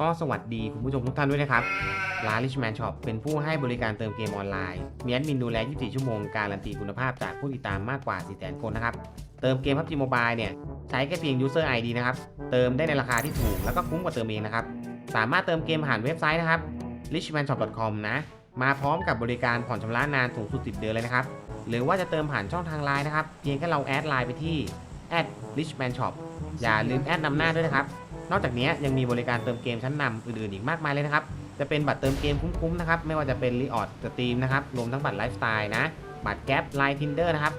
ก็สวัสดีคุณผู้ชมทุกท่านด้วยนะครับ ร้าน Richman Shop เป็นผู้ให้บริการเติมเกมออนไลน์ มีแอดมินดูแล 24 ชั่วโมง การันตีคุณภาพจากผู้ติดตามมากกว่า 4 0 0 0 0คนนะครับ เติมเกม PUBG Mobile เนี่ย ใช้แค่เพียง User ID นะครับ เติมได้ในราคาที่ถูก แล้วก็คุ้มกว่าเติมเองนะครับ สามารถเติมเกมผ่านเว็บไซต์นะครับ richmanshop.com นะ มาพร้อมกับบริการผ่อนชำระนานสูงสุด 10 เดือนเลยนะครับ หรือว่าจะเติมผ่านช่องทางไลน์นะครับ เพียงแค่เราแอดไลน์ไปที่ @richmanshop อย่าลืมแอดนำหน้าด้วยนะครับ นอกจากนี้ยังมีบริการเติมเกมชั้นนำอื่นๆอีกมากมายเลยนะครับ จะเป็นบัตรเติมเกมคุ้มๆนะครับ ไม่ว่าจะเป็นรีออดสตรีมนะครับ รวมทั้งบัตรไลฟ์สไตล์นะ บัตรแก๊ปไลน์ทินเดอร์นะครับ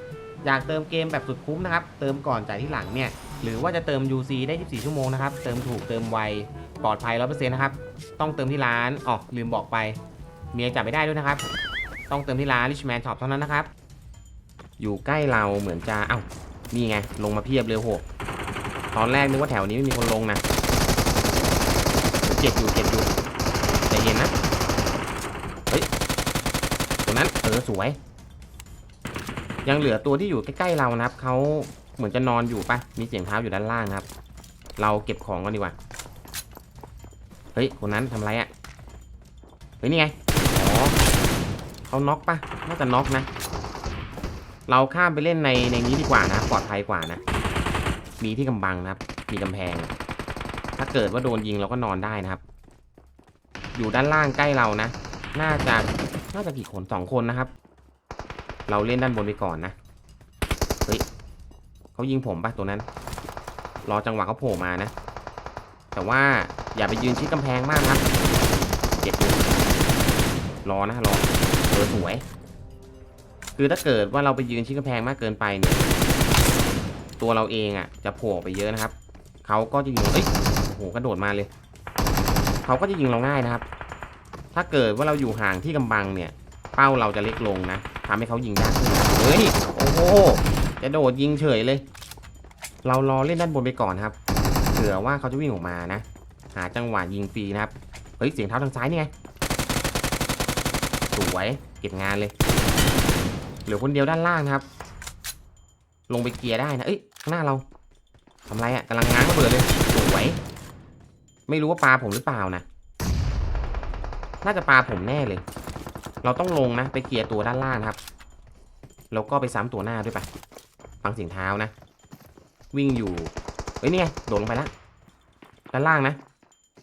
อยากเติมเกมแบบสุดคุ้มนะครับ เติมก่อนจ่ายที่หลังเนี่ย หรือว่าจะเติม UC ได้ 24 ชั่วโมงนะครับ เติมถูกเติมไว ปลอดภัย 100%นะครับ ต้องเติมที่ร้าน อ๋อ ลืมบอกไป เมียจับไม่ได้ด้วยนะครับ ต้องเติมที่ร้าน Richman Shop เท่านั้นนะครับ อยู่ใกล้เราเหมือนจะ เอ้า นี่ไง ลงมาเพียบเลยโห ตอนแรกนึกว่าแถวนี้ไม่มีคนลงนะเจ็บอยู่เจ็บอยู่ใจเย็นนะเฮ้ยตัวนั้นเออสวย ยังเหลือตัวที่อยู่ใกล้ๆเรานะครับเขาเหมือนจะนอนอยู่ปะมีเสียงเท้าอยู่ด้านล่างครับ เราเก็บของกันดีกว่าเฮ้ยคนนั้นทำไรอะ่ะเฮ้ยนี่ไงอ๋อเขาน็อกปะน่าจะน็อกนะ เราข้ามไปเล่นในในนี้ดีกว่านะปลอดภัยกว่านะ มีที่กำบังนะครับ มีกำแพง ถ้าเกิดว่าโดนยิงเราก็นอนได้นะครับ อยู่ด้านล่างใกล้เรานะ น่าจะ น่าจะกี่คนสองคนนะครับ เราเล่นด้านบนไปก่อนนะ เฮ้ยเขายิงผมปะตัวนั้น รอจังหวะเขาโผล่มานะ แต่ว่าอย่าไปยืนชิดกำแพงมากครับ เจ็บอยู่รอนะรอเออสวย คือถ้าเกิดว่าเราไปยืนชิดกำแพงมากเกินไปเนี่ย ตัวเราเองอะ จะโผล่ไปเยอะนะครับเขาก็จะยิงเอ้ยโอ้โหกระโดดมาเลยเขาก็จะยิงเราง่ายนะครับ ถ้าเกิดว่าเราอยู่ห่างที่กำบังเนี่ย เป้าเราจะเล็กลงนะทำให้เขายิงยากขึ้นเฮ้ยโอ้โหจะโดดยิงเฉยเลย เรารอเล่นด้านบนไปก่อนครับเผื่อว่าเขาจะวิ่งออกมานะ หาจังหวะยิงฟรีนะครับเฮ้ยเสียงเท้าทางซ้ายนี่ไงสวยเก็บงานเลย เหลือคนเดียวด้านล่างนะครับ ลงไปเกียร์ได้นะ เอ้ยข้างหน้าเราทำไรอะ่ะกำลังง้างระเบิดเลยสวยไม่รู้ว่าปลาผมหรือเปล่านะ น่าจะปลาผมแน่เลย เราต้องลงนะ ไปเกียร์ตัวด้านล่างครับ แล้วก็ไปซ้ำตัวหน้าด้วยปะฟังเสียงเท้านะ วิ่งอยู่ เฮ้ยเนี่ยโดดลงไปแล้วด้านล่างนะ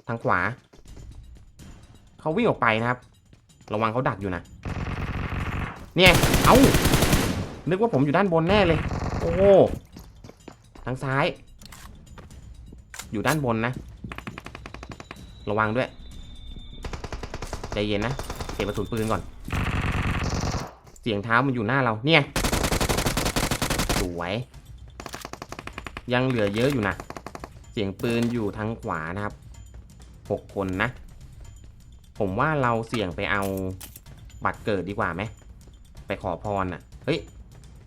ทางขวา เขาวิ่งออกไปนะครับ ระวังเขาดักอยู่นะ เนี่ย เอ้านึกว่าผมอยู่ด้านบนแน่เลย อ้โหทางซ้าย อยู่ด้านบนนะ ระวังด้วย ใจเย็นนะเก็บกระสุนปืนก่อน เสียงเท้ามันอยู่หน้าเราเนี่ยสวย ยังเหลือเยอะอยู่นะ เสียงปืนอยู่ทางขวานะครับหกคนนะ ผมว่าเราเสี่ยงไปเอาบัตรเกิดดีกว่าไหม ไปขอพรน่ะ เฮ้ย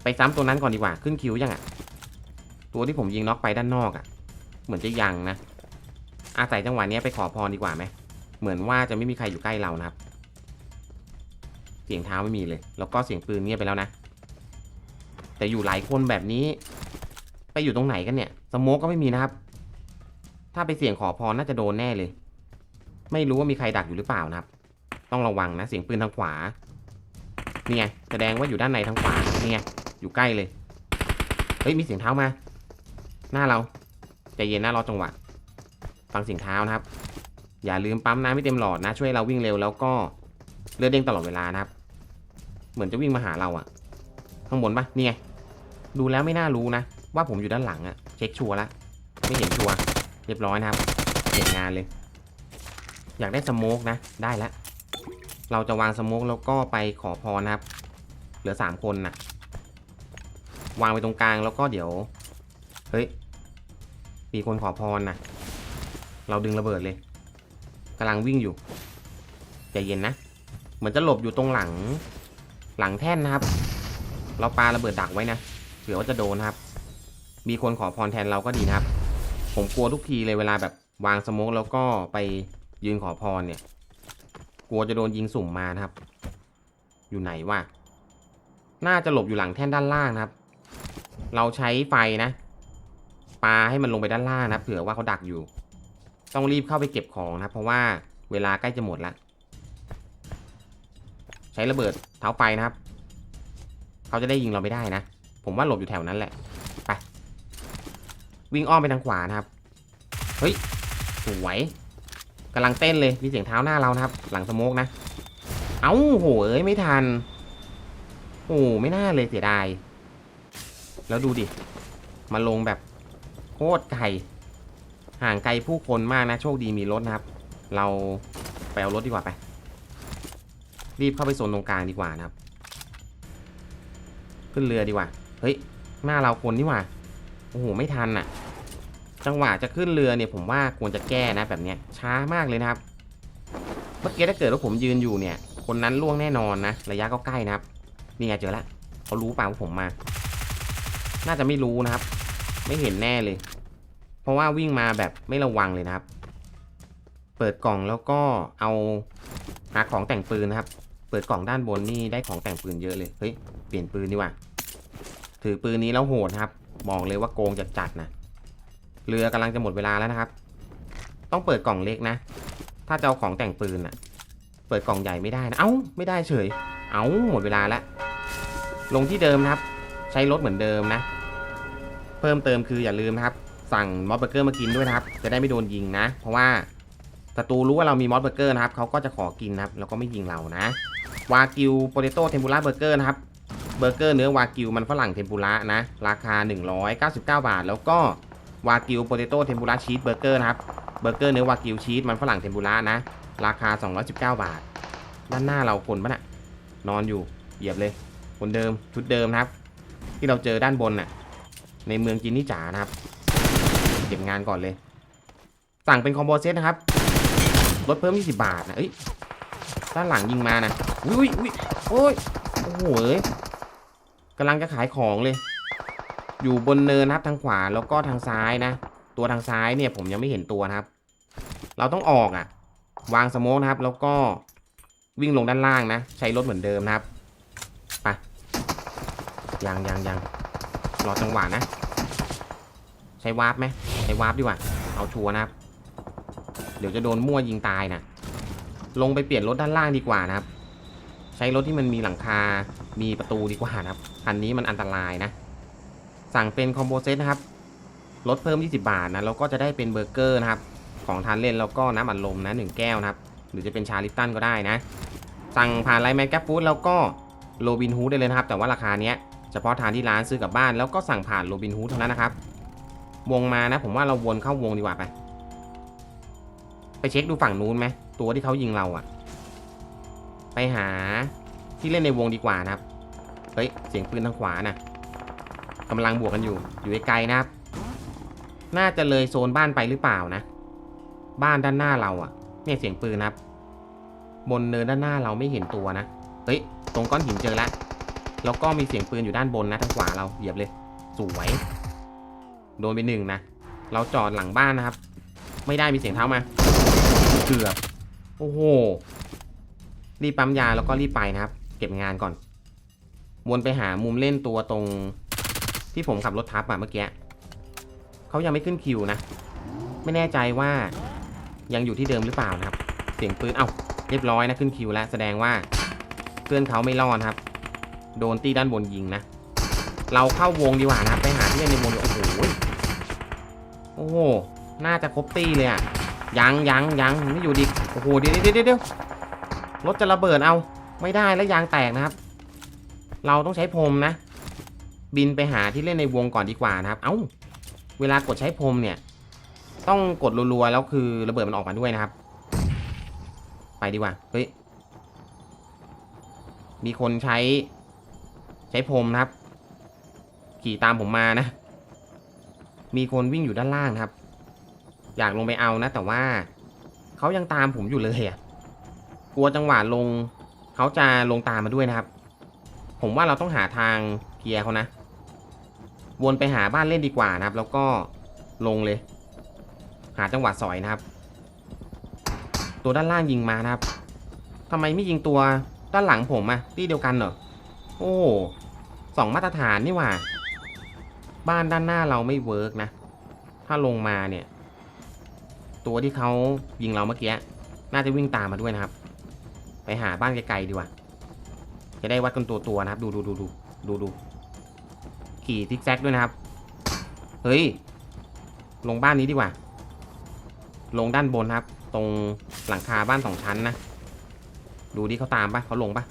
ไปซ้ำตัวนั้นก่อนดีกว่าขึ้นคิวยังอะตัวที่ผมยิงน็อกไปด้านนอกอะเหมือนจะยังนะ อาศัยจังหวะนี้ไปขอพรดีกว่าไหม เหมือนว่าจะไม่มีใครอยู่ใกล้เรานะครับ เสียงเท้าไม่มีเลย แล้วก็เสียงปืนเงียบไปแล้วนะ แต่อยู่หลายคนแบบนี้ ไปอยู่ตรงไหนกันเนี่ยสโมกก็ไม่มีนะครับ ถ้าไปเสี่ยงขอพรน่าจะโดนแน่เลย ไม่รู้ว่ามีใครดักอยู่หรือเปล่านะครับ ต้องระวังนะเสียงปืนทางขวานี่ไงแสดงว่าอยู่ด้านในทางขวานี่ไง อยู่ใกล้เลย เฮ้ย มีเสียงเท้ามา หน้าเรา ใจเย็นหนะรอจังหวะ ฟังเสียงเท้านะครับ อย่าลืมปั๊มน้ำให้เต็มหลอดนะ ช่วยเราวิ่งเร็วแล้วก็เลือดเด้งตลอดเวลานะครับ เหมือนจะวิ่งมาหาเราอะข้างบนปะนี่ไง ดูแล้วไม่น่ารู้นะ ว่าผมอยู่ด้านหลังอะเช็คชัวร์ละ ไม่เห็นชัวร์ เรียบร้อยนะครับเก็บงานเลย อยากได้สโมกนะ ได้แล้วเราจะวางสโมกแล้วก็ไปขอพรนะครับ เหลือสามคนนะ วางไปตรงกลางแล้วก็เดี๋ยว เฮ้ยมีคนขอพรนะเราดึงระเบิดเลยกำลังวิ่งอยู่ใจเย็นนะ เหมือนจะหลบอยู่ตรงหลัง หลังแท่นนะครับ เราปาระเบิดดักไว้นะเผื่อว่าจะโดนนะครับ มีคนขอพรแทนเราก็ดีนะครับ ผมกลัวทุกทีเลยเวลาแบบวางสโมกแล้วก็ไปยืนขอพรเนี่ย กลัวจะโดนยิงสุ่มมานะครับ อยู่ไหนวะน่าจะหลบอยู่หลังแท่นด้านล่างนะครับ เราใช้ไฟนะปาให้มันลงไปด้านล่างนะ เผื่อว่าเขาดักอยู่ ต้องรีบเข้าไปเก็บของนะ เพราะว่าเวลาใกล้จะหมดละใช้ระเบิดเท้าไฟนะครับ เขาจะได้ยิงเราไม่ได้นะ ผมว่าหลบอยู่แถวนั้นแหละ ไป วิ่งอ้อมไปทางขวานะครับ เฮ้ย สวยกำลังเต้นเลย มีเสียงเท้าหน้าเรานะครับ หลังสโมกนะ เอ้าโหเอ้ยไม่ทัน โอ้ไม่น่าเลยเสียดาย แล้วดูดิ มาลงแบบโคตรไกล ห่างไกลผู้คนมากนะ โชคดีมีรถนะครับ เราไปเอารถดีกว่าไป รีบเข้าไปโซนตรงกลางดีกว่านะครับ ขึ้นเรือดีกว่า เฮ้ย หน้าเราคนนี่หว่า โอ้โห ไม่ทันอะ จังหวะจะขึ้นเรือเนี่ยผมว่าควรจะแก้นะแบบเนี้ย ช้ามากเลยนะครับ เมื่อกี้ถ้าเกิดว่าผมยืนอยู่เนี่ย คนนั้นล่วงแน่นอนนะ ระยะก็ใกล้นะครับ นี่ไงเจอละเขารู้เปล่าว่าผมมา น่าจะไม่รู้นะครับ ไม่เห็นแน่เลย เพราะว่าวิ่งมาแบบไม่ระวังเลยนะครับ เปิดกล่องแล้วก็เอาหาของแต่งปืนนะครับ เปิดกล่องด้านบนนี่ได้ของแต่งปืนเยอะเลย เฮ้ย เปลี่ยนปืนดีกว่า ถือปืนนี้แล้วโหดนะครับ บอกเลยว่าโกงจัดๆนะ เรือกำลังจะหมดเวลาแล้วนะครับ ต้องเปิดกล่องเล็กนะ ถ้าจะเอาของแต่งปืนอะเปิดกล่องใหญ่ไม่ได้นะ เอ้า ไม่ได้เฉย เอ้า หมดเวลาแล้ว ลงที่เดิมนะครับ ใช้รถเหมือนเดิมนะ เพิ่มเติมคืออย่าลืมนะครับ สั่งมอสเบอร์เกอร์มากินด้วยนะครับ จะได้ไม่โดนยิงนะ เพราะว่าศัตรูรู้ว่าเรามีมอสเบอร์เกอร์นะครับเขาก็จะขอกินนะครับแล้วก็ไม่ยิงเรานะวากิวโปเตโต้เทมปุระเบอร์เกอร์นะครับเบอร์เกอร์เนื้อวากิวมันฝรั่งเทมปุระนะราคา 199 บาท แล้วก็วากิวโปเตโต้เทมปุระชีสเบอร์เกอร์นะครับเบอร์เกอร์เนื้อวากิวชีสมันฝรั่งเทมปุระนะ ราคา 219 บาท ด้านหน้าเราคนปะน่ะนอนอยู่เหยียบเลย คนเดิมชุดเดิมนะครับ ที่เราเจอด้านบนน่ะ ในเมืองจินนี่จ๋านะครับ เก็บงานก่อนเลย สั่งเป็นคอมโบเซตนะครับ ลดเพิ่ม 20 บาทนะเอ้ยด้านหลังยิงมานะอุ้ยอุ้ยโอ้ยโอ้โหยกำลังจะขายของเลย อยู่บนเนินนะครับทางขวาแล้วก็ทางซ้ายนะ ตัวทางซ้ายเนี่ยผมยังไม่เห็นตัวนะครับ เราต้องออกอะ่ะ วางสโมกนะครับ แล้วก็วิ่งลงด้านล่างนะ ใช้รถเหมือนเดิมนะครับ ไป ยังยังยัง รอจังหวะนะ ใช้วาร์ปไหมใช้วาร์ปดีกว่า เอาชัวร์นะครับ เดี๋ยวจะโดนมั่วยิงตายนะลงไปเปลี่ยนรถด้านล่างดีกว่านะครับ ใช้รถที่มันมีหลังคา มีประตูดีกว่านะครับ คันนี้มันอันตรายนะ สั่งเป็นคอมโบเซตนะครับ ลดเพิ่ม 20 บาทนะแล้วก็จะได้เป็นเบอร์เกอร์นะครับ ของทานเล่นแล้วก็น้ำอัดลมนะ1แก้วนะครับ หรือจะเป็นชาลิปตันก็ได้นะ สั่งผ่านไลน์แมนแกฟู้ดแล้วก็โรบินฮูดได้เลยนะครับ แต่ว่าราคาเนี้ย เฉพาะทานที่ร้านซื้อกลับบ้านแล้วก็สั่งผ่านโรบินฮูดเท่านั้นนะครับ วงมานะ ผมว่าเราวนเข้าวงดีกว่าไป ไปเช็คดูฝั่งนู้นไหมตัวที่เขายิงเราอะไปหาที่เล่นในวงดีกว่านะครับ เฮ้ย เสียงปืนทางขวานะกำลังบวกกันอยู่ อยู่ไกลๆนะครับ น่าจะเลยโซนบ้านไปหรือเปล่านะ บ้านด้านหน้าเราอะเนี่ยเสียงปืนนะครับ บนเนินด้านหน้าเราไม่เห็นตัวนะ เฮ้ย ตรงก้อนหินเจอแล้ว แล้วก็มีเสียงปืนอยู่ด้านบนนะทางขวาเราเหยียบเลย สวย โดนไปหนึ่งนะ เราจอดหลังบ้านนะครับ ไม่ได้มีเสียงเท้ามา เกือบ โอ้โห รีบปั๊มยาแล้วก็รีบไปนะครับ เก็บงานก่อน วนไปหามุมเล่นตัวตรงที่ผมขับรถทับอะเมื่อกี้เขายังไม่ขึ้นคิวนะ ไม่แน่ใจว่ายังอยู่ที่เดิมหรือเปล่านะครับ เสียงปืน เอ้า เรียบร้อยนะขึ้นคิวแล้ว แสดงว่าเพื่อนเขาไม่รอดครับ โดนตีด้านบนยิงนะ เราเข้าวงดีกว่านะ ไปหาที่เล่นในวงโอ้โหโอ้โหน่าจะครบตีเลยอะยังยังยังไม่อยู่ดิโอ้โหเดี๋ยวเดี๋ยวเดี๋ยวเดี๋ยวรถจะระเบิดเอาไม่ได้แล้วยางแตกนะครับ เราต้องใช้พรมนะ บินไปหาที่เล่นในวงก่อนดีกว่านะครับ เอ้าเวลากดใช้พรมเนี่ย ต้องกดรัวๆแล้วคือระเบิดมันออกมาด้วยนะครับ ไปดีกว่าเฮ้ยมีคนใช้ ใช้พรมนะครับ ขี่ตามผมมานะ มีคนวิ่งอยู่ด้านล่างครับ อยากลงไปเอานะ แต่ว่าเขายังตามผมอยู่เลยอะ่ะกลัวจังหวะลงเขาจะลงตามมาด้วยนะครับ ผมว่าเราต้องหาทางเคลียร์เขานะ วนไปหาบ้านเล่นดีกว่านะครับ แล้วก็ลงเลย หาจังหวะสอยนะครับ ตัวด้านล่างยิงมานะครับทำไมไม่ยิงตัวด้านหลังผมอะที่เดียวกันเหรอ โอ้สองมาตรฐานนี่หว่า บ้านด้านหน้าเราไม่เวิร์กนะ ถ้าลงมาเนี่ย ตัวที่เขายิงเราเมื่อกี้ น่าจะวิ่งตามมาด้วยนะครับ ไปหาบ้านไกลๆดีกว่า จะได้วัดกันตัวตัวๆนะครับ ดูดูดูดูดูดูขี่ทิกแซกด้วยนะครับ เฮ้ย ลงบ้านนี้ดีกว่า ลงด้านบนครับ ตรงหลังคาบ้านสองชั้นนะ ดูดิเขาตามปะเขาลงปะ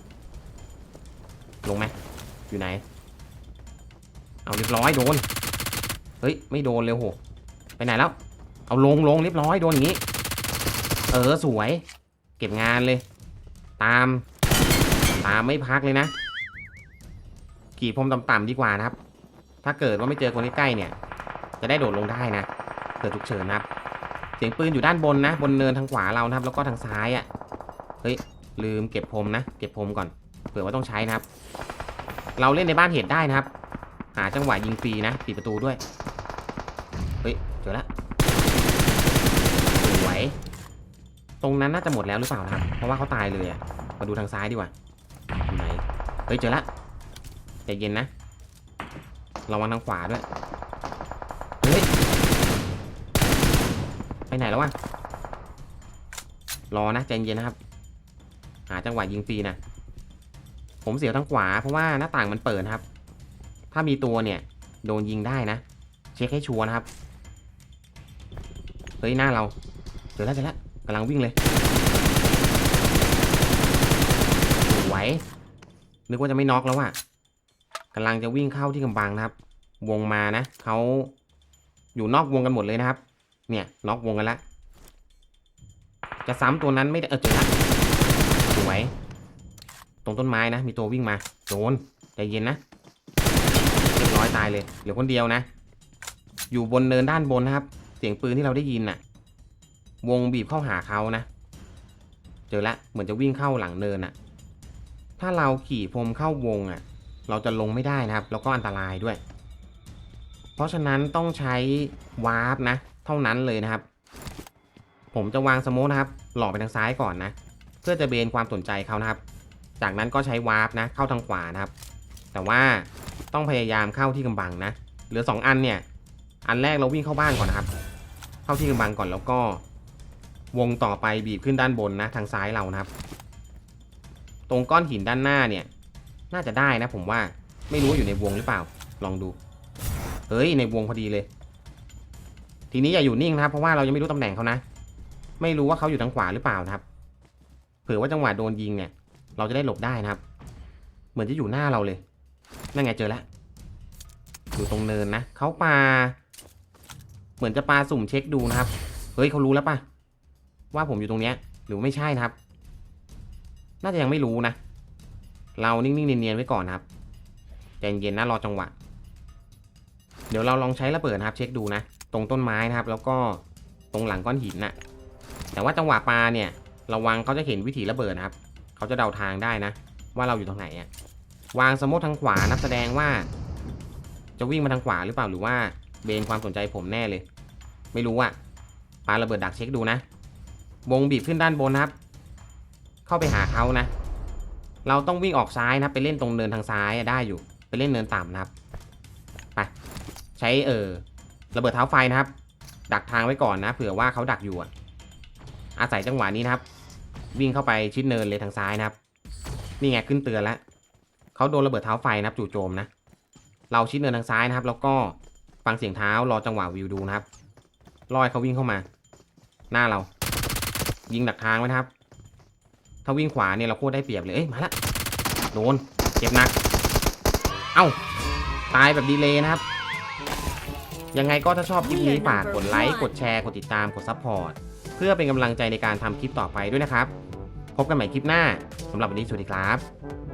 ลงไหมอยู่ไหน เอาเรียบร้อยโดน เฮ้ยไม่โดนเลยโห ไปไหนแล้ว เอาลงลงเรียบร้อยโดนอย่างนี้ เออสวย เก็บงานเลย ตาม ตามไม่พักเลยนะ ขี่พรมต่ำๆดีกว่านะครับ ถ้าเกิดว่าไม่เจอคนใกล้ๆเนี่ย จะได้โดดลงได้นะ เกิดฉุกเฉินนะครับ เสียงปืนอยู่ด้านบนนะ บนเนินทางขวาเรานะครับ แล้วก็ทางซ้ายอะ่ะ เฮ้ยลืมเก็บพรมนะ เก็บพรมก่อน ผื่อว่าต้องใช้นะครับ เราเล่นในบ้านเหตุได้นะครับ หาจังหวะยิงฟรีนะปิดประตูด้วย เฮ้ยเจอละสวยตรงนั้นน่าจะหมดแล้วหรือเปล่านะครับ เพราะว่าเขาตายเลยอะมาดูทางซ้ายดีกว่าไหนเฮ้ยเจอละใจเย็นนะระวังทางขวาด้วยเฮ้ยไปไหนแล้ววะรอนะใจเย็นนะครับ หาจังหวะยิงฟรีนะ ผมเสียวทางขวาเพราะว่าหน้าต่างมันเปิดครับ ถ้ามีตัวเนี่ย โดนยิงได้นะ เช็คให้ชัวร์นะครับ เฮ้ยหน้าเราเจอแล้วเจอแล้วกำลังวิ่งเลยสวนึกว่าจะไม่น็อกแล้วอะกำลังจะวิ่งเข้าที่กำบังนะครับ วงมานะเขาอยู่นอกวงกันหมดเลยนะครับ เนี่ยน็อกวงกันล้วจะซ้ำตัวนั้นไม่ได้เออเจอละสวย ตรงต้นไม้นะ มีตัววิ่งมาโดนใจเย็นนะเรียบร้อยตายเลยเหลือคนเดียวนะ อยู่บนเนินด้านบนนะครับ เสียงปืนที่เราได้ยินน่ะ วงบีบเข้าหาเขานะ เจอละเหมือนจะวิ่งเข้าหลังเนินน่ะ ถ้าเราขี่พรมเข้าวงอะ เราจะลงไม่ได้นะครับ แล้วก็อันตรายด้วย เพราะฉะนั้นต้องใช้วาร์ปนะ เท่านั้นเลยนะครับ ผมจะวางสโมกนะครับ หลอกไปทางซ้ายก่อนนะ เพื่อจะเบนความสนใจเขานะครับ จากนั้นก็ใช้วาร์ปนะเข้าทางขวานะครับ แต่ว่าต้องพยายามเข้าที่กำบังนะ เหลือสองอันเนี่ย อันแรกเราวิ่งเข้าบ้านก่อนนะครับ เข้าที่กำบังก่อนแล้วก็ วงต่อไปบีบขึ้นด้านบนนะทางซ้ายเรานะครับ ตรงก้อนหินด้านหน้าเนี่ย น่าจะได้นะผมว่าไม่รู้ว่าอยู่ในวงหรือเปล่า ลองดู เฮ้ยในวงพอดีเลย ทีนี้อย่าอยู่นิ่งนะครับ เพราะว่าเรายังไม่รู้ตำแหน่งเขานะ ไม่รู้ว่าเขาอยู่ทางขวาหรือเปล่านะครับ เผื่อว่าจังหวะโดนยิงเนี่ย เราจะได้หลบได้นะครับ เหมือนจะอยู่หน้าเราเลย นั่นไงเจอแล้ว อยู่ตรงเนินนะ เขาปลา เหมือนจะปลาสุ่มเช็คดูนะครับ เฮ้ยเขารู้แล้วปะว่าผมอยู่ตรงเนี้ย หรือไม่ใช่นะครับ น่าจะยังไม่รู้นะ เรานิ่งๆเนียนๆไว้ก่อนนะครับ ใจเย็นๆนะรอจังหวะ เดี๋ยวเราลองใช้ระเบิดนะครับ เช็คดูนะ ตรงต้นไม้นะครับ แล้วก็ตรงหลังก้อนหินน่ะแต่ว่าจังหวะปลาเนี่ย ระวังเขาจะเห็นวิถีระเบิดนะครับ เขาจะเดาทางได้นะ ว่าเราอยู่ตรงไหนอะวางสโมกทางขวานับแสดงว่า จะวิ่งมาทางขวาหรือเปล่าหรือว่าเบนความสนใจผมแน่เลย ไม่รู้อะปาระเบิดดักเช็คดูนะวงบีบขึ้นด้านบนนะครับ เข้าไปหาเขานะ เราต้องวิ่งออกซ้ายนะไปเล่นตรงเนินทางซ้ายได้อยู่ ไปเล่นเนินต่ำนะครับไปใช้เออระเบิดเท้าไฟนะครับ ดักทางไว้ก่อนนะเผื่อว่าเขาดักอยู่อะอาศัยจังหวะนี้นะครับ วิ่งเข้าไปชิดเนินเลยทางซ้ายนะครับ นี่ไงขึ้นเตือนแล้วเขาโดนระเบิดเท้าไฟนะครับจู่โจมนะ เราชิดเนินทางซ้ายนะครับ แล้วก็ฟังเสียงเท้ารอจังหวะวิวดูนะครับลอยเขาวิ่งเข้ามา หน้าเรา ยิงดักทางไว้นะครับ ถ้าวิ่งขวาเนี่ยเราโคตรได้เปรียบเลยเอ้ยมาละโดนเจ็บหนัก เอ้าตายแบบดีเลยนะครับ ยังไงก็ถ้าชอบคลิปนี้ฝากกดไลค์กดแชร์กดติดตามกดซับพอร์ตเพื่อเป็นกำลังใจในการทำคลิปต่อไปด้วยนะครับ พบกันใหม่คลิปหน้าสำหรับวันนี้สวัสดีครับ